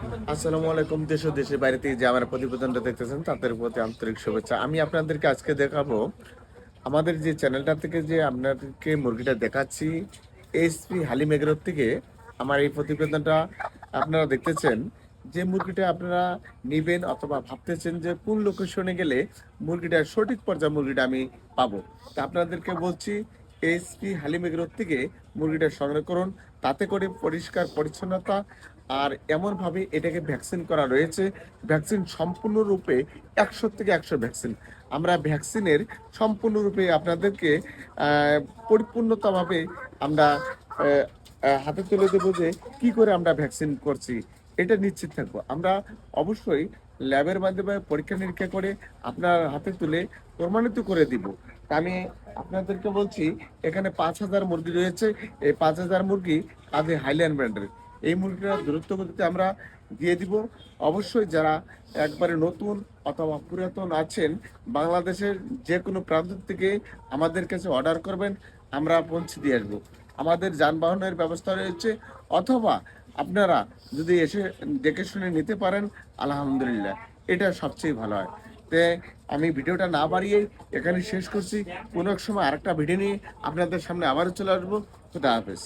আসসালামু আলাইকুম, দেশ ও দেশের বাইরে থেকে যে আমার প্রতিবেদনটা দেখতেছেন, তাদের প্রতি আন্তরিক শুভেচ্ছা। আমি আপনাদেরকে আজকে দেখাবো আমাদের যে চ্যানেলটা থেকে যে আপনাদেরকে মুরগিটা দেখাচ্ছি এসপি হালিম এগ্রোর থেকে আমার এই প্রতিবেদনটা আপনারা দেখতেছেন। যে মুরগিটা আপনারা নেবেন অথবা ভাবতেছেন যে কোন লোকেশনে গেলে মুরগিটার সঠিক পর্যায়ে মুরগিটা আমি পাবো। তা আপনাদেরকে বলছি এসপি হালিম এগ্রোর থেকে মুরগিটা সংগ্রহ করুন। তাতে করে পরিষ্কার পরিচ্ছন্নতা আর এমনভাবে এটাকে ভ্যাকসিন করা রয়েছে। ভ্যাকসিন সম্পূর্ণরূপে একশো থেকে একশো ভ্যাকসিন। আমরা ভ্যাকসিনের সম্পূর্ণরূপে আপনাদেরকে পরিপূর্ণতাভাবে আমরা হাতে তুলে দেবো যে কি করে আমরা ভ্যাকসিন করছি। এটা নিশ্চিত থাকব। আমরা অবশ্যই ল্যাবের মাধ্যমে পরীক্ষা নিরীক্ষা করে আপনার হাতে তুলে প্রমাণিত করে দিব। আমি আপনাদেরকে বলছি, এখানে পাঁচ হাজার মুরগি রয়েছে। এই পাঁচ হাজার মুরগি আগে হাইল্যান্ড ব্র্যান্ডের এই মুরগিটা দূরত্ব গতিতে আমরা দিয়ে দিব। অবশ্যই যারা একবারে নতুন অথবা পুরাতন আছেন, বাংলাদেশের যে কোনো প্রান্ত থেকে আমাদের কাছে অর্ডার করবেন, আমরা পৌঁছে দিয়ে আসব। আমাদের যানবাহনের ব্যবস্থা রয়েছে, অথবা আপনারা যদি এসে দেখে শুনে নিতে পারেন, আলহামদুলিল্লাহ, এটা সবচেয়ে ভালো হয়। তে আমি ভিডিওটা না বাড়িয়ে এখানে শেষ করছি। কোনো এক সময় আরেকটা ভিডিও নিয়ে আপনাদের সামনে আবারও চলে আসব। খুদা হাফেজ।